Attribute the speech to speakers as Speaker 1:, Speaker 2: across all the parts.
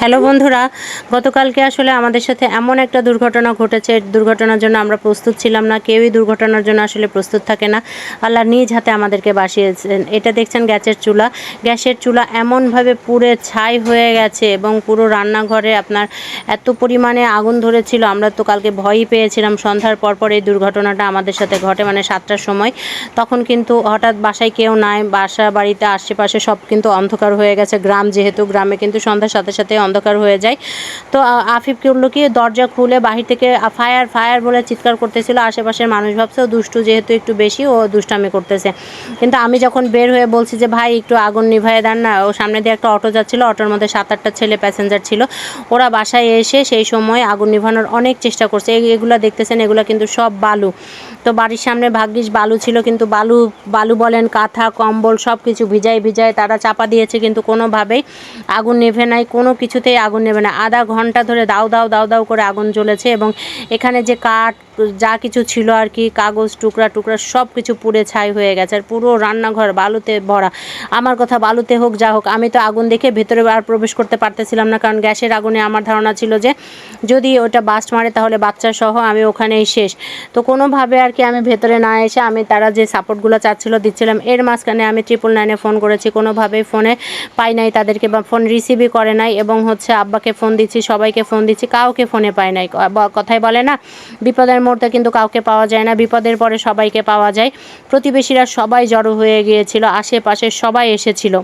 Speaker 1: Hello বন্ধুরা, গতকালকে আসলে আমাদের সাথে এমন একটা দুর্ঘটনা ঘটেছে, দুর্ঘটনার জন্য আমরা প্রস্তুত ছিলাম না, কেউই দুর্ঘটনার জন্য আসলে প্রস্তুত থাকে না। আল্লাহ নিজ হাতে আমাদেরকে বাসিয়েছেন। এটা দেখছেন গ্যাসের চুলা। গ্যাসের চুলা এমনভাবে পুড়ে ছাই হয়ে গেছে এবং পুরো রান্নাঘরে আপনার এত পরিমাণে আগুন ধরেছিল। আমরা তো কালকে ভয়ই পেয়েছিলাম। সন্ধ্যার পর পর এই দুর্ঘটনাটা আমাদের সাথে ঘটে মানে সাতটার সময়। তখন কিন্তু হঠাৎ বাসায় কেউ নাই, বাসা বাড়িতে আশেপাশে সব কিন্তু অন্ধকার হয়ে গেছে। গ্রাম যেহেতু, গ্রামে কিন্তু সন্ধ্যার সাথে সাথে অন্ধকার হয়ে যায়। তো আফিফ করল কি, দরজা খুলে বাহির থেকে ফায়ার ফায়ার বলে চিৎকার করতেছিল, আশেপাশের মানুষ ভাবছে, ও দুষ্টু যেহেতু একটু বেশি, ও দুষ্টামি করতেছে। কিন্তু আমি যখন বের হয়ে বলছি যে, ভাই, একটু আগুন নিভাইয়ে দেন না। ও সামনে দিয়ে একটা অটো যাচ্ছিল, অটোর মধ্যে সাত আটটা ছেলে প্যাসেঞ্জার ছিল। ওরা বাসায় এসে সেই সময় আগুন নিভানোর অনেক চেষ্টা করছে। এগুলা দেখতেছেন, এগুলা কিন্তু সব বালু। তো বাড়ির সামনে ভাগ্যিস বালু ছিল, কিন্তু বালু বালু বলেন, কাঁথা, কম্বল সব কিছু ভিজায় ভিজায় তারা চাপা দিয়েছে, কিন্তু কোনোভাবেই আগুন নেভে নাই, কোনো কিছুতেই আগুন নেবে না। আধা ঘণ্টা ধরে দাও দাও দাও দাও করে আগুন জ্বলেছে এবং এখানে যে কাঠ যা কিছু ছিল আর কি, কাগজ, টুকরা টুকরা সব কিছু পুড়ে ছাই হয়ে গেছে আর পুরো রান্নাঘর বালুতে ভরা। আমার কথা বালুতে হোক, যা হোক, আমি তো আগুন দেখে ভেতরে আর প্রবেশ করতে পারতেছিলাম না, কারণ গ্যাসের আগুনে আমার ধারণা ছিল যে যদি ওটা বাস্ট মারে তাহলে বাচ্চা সহ আমি ওখানেই শেষ। তো কোনোভাবে আর কি আমি ভেতরে না এসে আমি তারা যে সাপোর্টগুলো চাচ্ছিল, দিচ্ছিলাম, এর মাঝখানে আমি ট্রিপল নাইনে ফোন করেছি। কোনোভাবেই ফোনে পাই নাই তাদেরকে বা ফোন রিসিভই করে নাই এবং হচ্ছে আব্বাকে ফোন দিচ্ছি, সবাইকে ফোন দিচ্ছি, কাউকে ফোনে পাই নাই। কথাই বলে না, বিপদের মুহূর্তে কিন্তু কাউকে পাওয়া যায় না, বিপদের পরে সবাইকে পাওয়া যায়। প্রতিবেশীরা সবাই জড়ো হয়ে গিয়েছিল, আশেপাশে সবাই এসেছিল।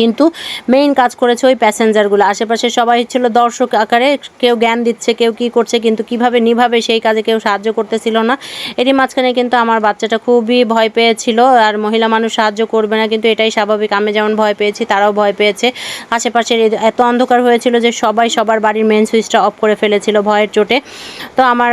Speaker 1: কিন্তু মেইন কাজ করেছে ওই প্যাসেঞ্জারগুলো আশেপাশে সবাই ছিল দর্শক আকারে, কেউ জ্ঞান দিচ্ছে, কেউ কি করছে, কিন্তু কীভাবে নিভাবে সেই কাজে কেউ সাহায্য করতেছিল না। এরই মাঝখানে কিন্তু আমার বাচ্চাটা খুবই ভয় পেয়েছিল, আর মহিলা মানুষ সাহায্য করবে না, কিন্তু এটাই স্বাভাবিক। আমি যেমন ভয় পেয়েছি, তারাও ভয় পেয়েছে। আশেপাশের এত অন্ধকার হয়েছিল যে সবাই সবার বাড়ির মেন সুইচটা অফ করে ফেলেছিল ভয়ের চোটে। তো আমার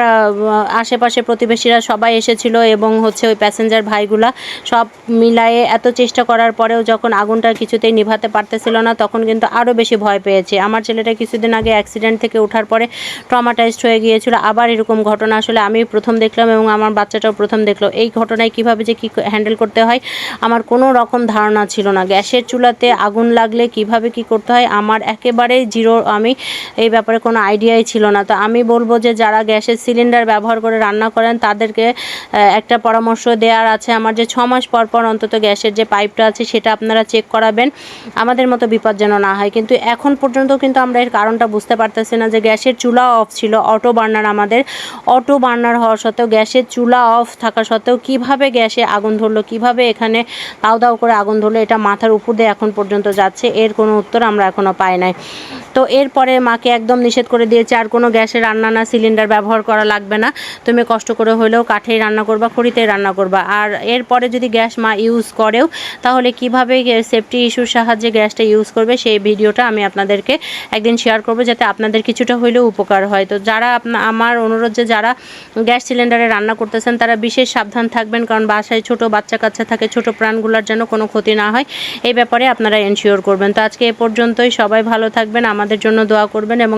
Speaker 1: আশেপাশে প্রতিবেশীরা সবাই এসেছিল এবং হচ্ছে ওই প্যাসেঞ্জার ভাইগুলা সব মিলায়ে এত চেষ্টা করার পরেও যখন আগুনটা কিছুতেই নিভাতে পারতেছিল না, তখন কিন্তু আরও বেশি ভয় পেয়েছে। আমার ছেলেটা কিছুদিন আগে অ্যাক্সিডেন্ট থেকে ওঠার পরে ট্রমাটাইজড হয়ে গিয়েছিল, আবার এরকম ঘটনা আসলে আমি প্রথম দেখলাম এবং আমার বাচ্চাটাও প্রথম দেখল। এই ঘটনায় কীভাবে যে কী হ্যান্ডেল করতে হয়, আমার কোনো রকম ধারণা ছিল না। গ্যাসের চুলাতে আগুন লাগলে কীভাবে কি করতে হয়, আমার একেবারেই জিরো আমি এই ব্যাপারে কোনো আইডিয়াই ছিল না। তো আমি বলব যে, যারা গ্যাসের সিলিন্ডার ব্যবহার করে রান্না করেন, তাদেরকে একটা পরামর্শ দেওয়ার আছে। আমার যে ছ মাস পর পর অন্তত গ্যাসের যে পাইপটা আছে, সেটা আপনারা চেক করাবেন। আমাদের মতো বিপদ যেন না হয়। কিন্তু এখন পর্যন্ত কিন্তু আমরা এর কারণটা বুঝতে পারতেছি না যে গ্যাসের চুলা অফ ছিল অটো বার্নার আমাদের। অটো বার্নার হওয়া সত্ত্বেও গ্যাসের চুলা অফ থাকা সত্ত্বেও কীভাবে গ্যাসে আগুন ধরলো, কীভাবে এখানে দাও দাও করে আগুন ধরলো, এটা মাথার উপর দিয়ে এখন পর্যন্ত যাচ্ছে, এর কোনো উত্তর আমরা এখনও পাই নাই। তো এরপরে মাকে একদম নিষেধ করে দিয়েছে, আর কোনো গ্যাসে রান্না না, সিলিন্ডার ব্যবহার করা লাগবে না। তুমি কষ্ট করে হলেও কাঠেই রান্না করবা, খড়িতেই রান্না করবা। আর এরপরে যদি গ্যাস মা ইউজ করেও, তাহলে কীভাবে সেফটি ইস্যুর সাহায্যে গ্যাসটা ইউজ করবে সেই ভিডিওটা আমি আপনাদেরকে একদিন শেয়ার করব যাতে আপনাদের কিছুটা হলেও উপকার হয়। তো যারা আমার অনুরোধ যে যারা গ্যাস সিলিন্ডারে রান্না করতেছেন, তারা বিশেষ সাবধান থাকবেন কারণ বাসায় ছোট বাচ্চা কাচ্চা থাকে, ছোট প্রাণগুলোর যেন কোনো ক্ষতি না হয়, এই ব্যাপারে আপনারা এনশিওর করবেন। তো আজকে এ পর্যন্তই। সবাই ভালো থাকবেন, আমাদের জন্য দোয়া করবেন এবং